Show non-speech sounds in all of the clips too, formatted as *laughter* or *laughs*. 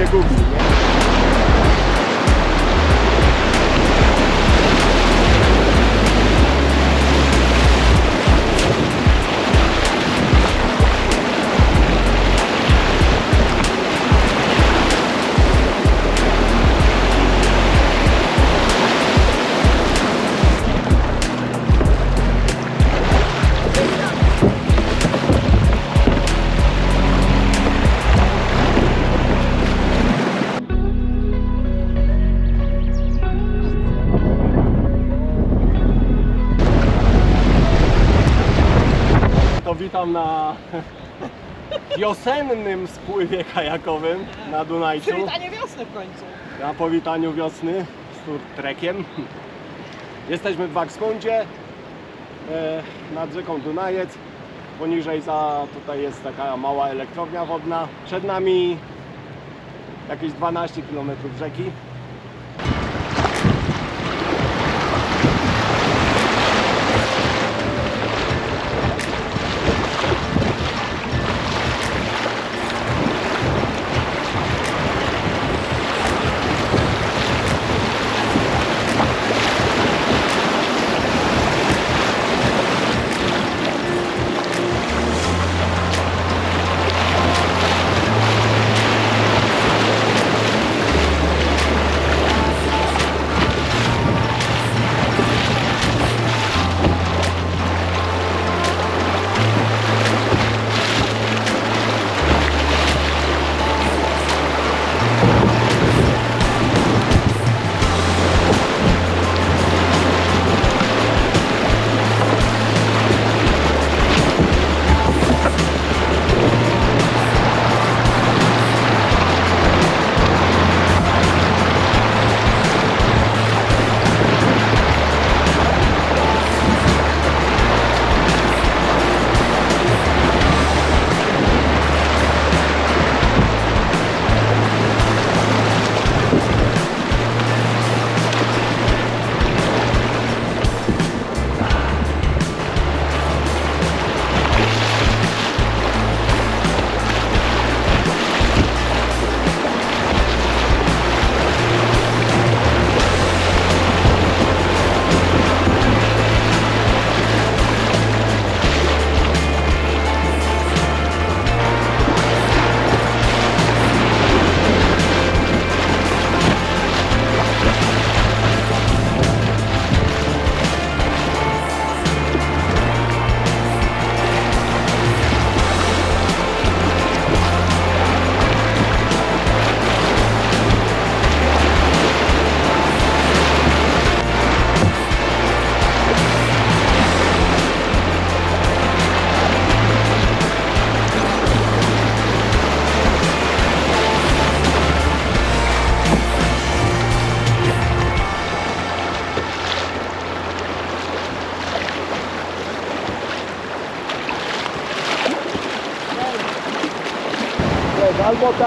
się gubi, nie? Witam na *laughs* wiosennym spływie kajakowym na Dunajcu. Przywitanie wiosny w końcu. Na powitaniu wiosny z tour trekiem. Jesteśmy w Waksmundzie e, nad rzeką Dunajec. Poniżej za tutaj jest taka mała elektrownia wodna. Przed nami jakieś 12 km rzeki.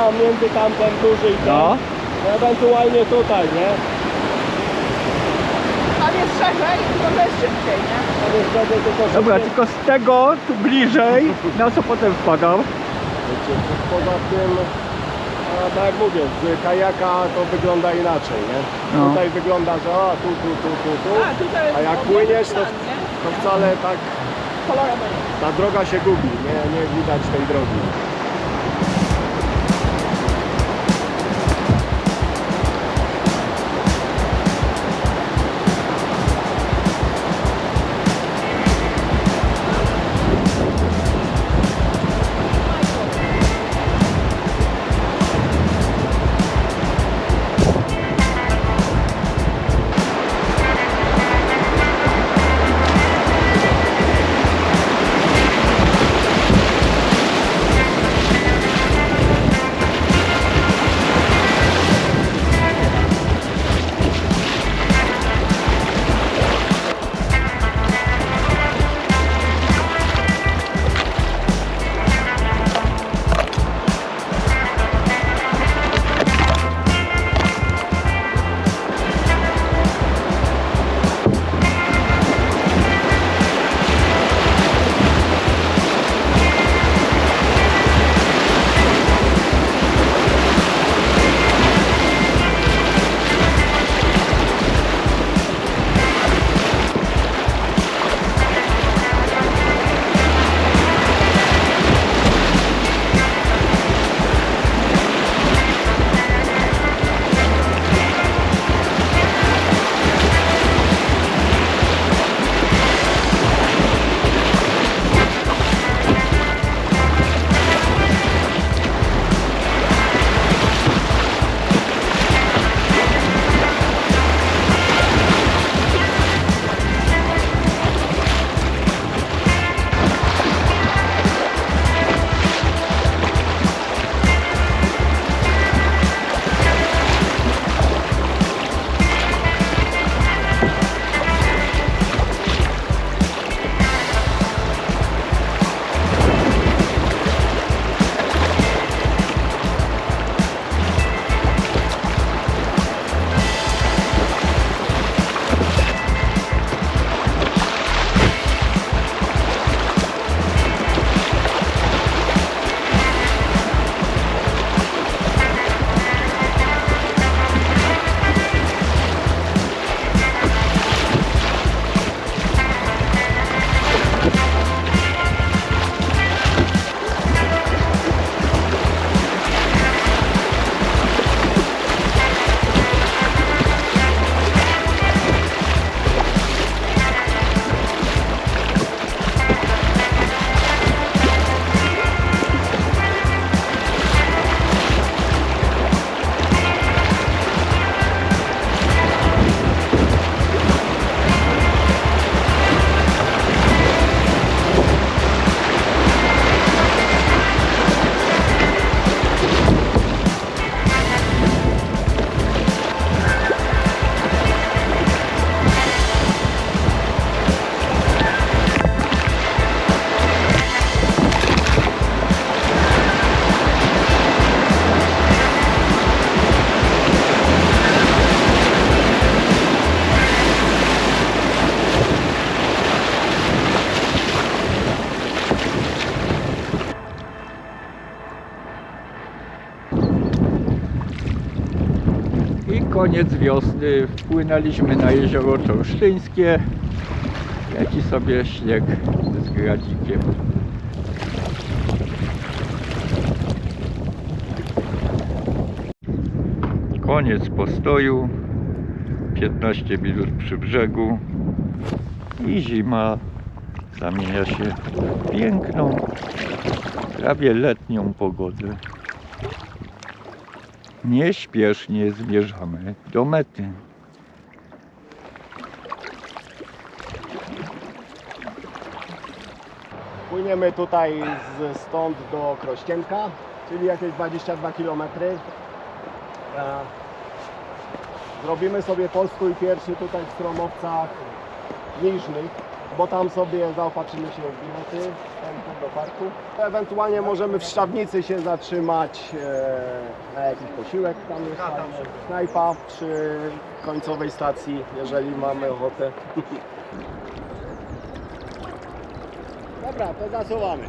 Tam między tamten duży i ten, No. ewentualnie tutaj, nie? Tam jest szerzej i to jest szybciej, nie? To jest wtedy tylko Dobra, szybciej. tylko z tego tu bliżej, *laughs* na co potem wpadam. Wiecie, Poza tym, a tak jak mówię, z kajaka to wygląda inaczej, nie? No. Tutaj wygląda, że o, tu, tu, tu, tu, tu, A, tutaj jest a jak płyniesz, to, nie? to wcale tak Kolorowy. ta droga się gubi, nie, nie widać tej drogi. Koniec wiosny wpłynęliśmy na jezioro Czorsztyńskie. Leci sobie śnieg z gradzikiem. Koniec postoju. 15 minut przy brzegu. I zima zamienia się w piękną, prawie letnią pogodę. Nieśpiesznie zmierzamy do mety. Płyniemy tutaj z, stąd do Krościenka, czyli jakieś 22 km. E, Zrobimy sobie postój pierwszy tutaj w Stromowcach Niżnych, bo tam sobie zaopatrzymy się w bilety wstępu do parku. Ewentualnie możemy w Szczawnicy się zatrzymać e, na jakiś posiłek. Tam jest fajna knajpa przy końcowej stacji, jeżeli mamy ochotę. *laughs* Dobra, to zasuwamy.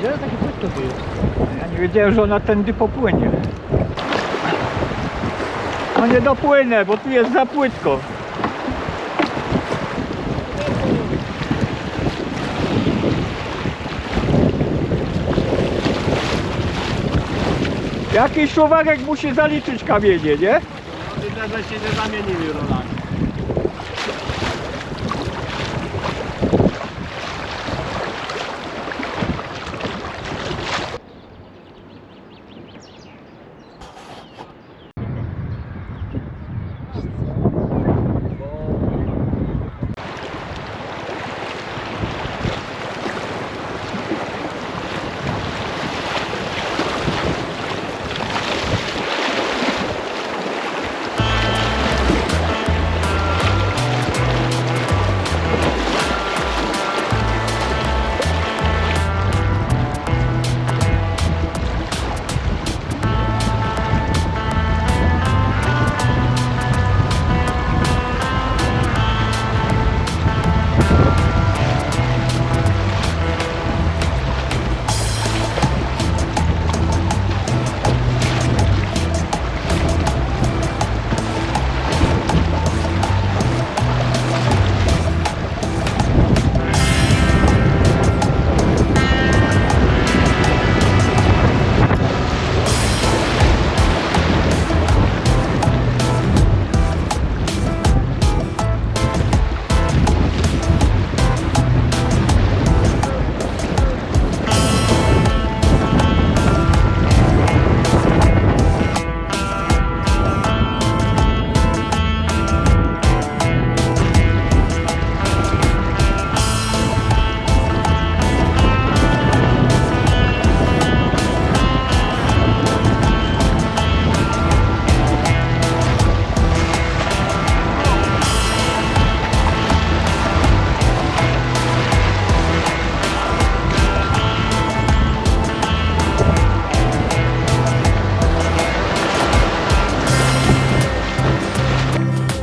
Tu jest. Ja nie wiedziałem, że ona tędy popłynie. No nie dopłynę, bo tu jest za płytko. Jakiś człowiek musi zaliczyć kamienie, nie? Widzę, że się nie zamienili rolami.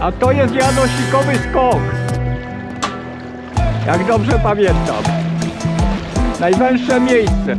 A to jest Janosikowy skok. Jak dobrze pamiętam. Najwęższe miejsce.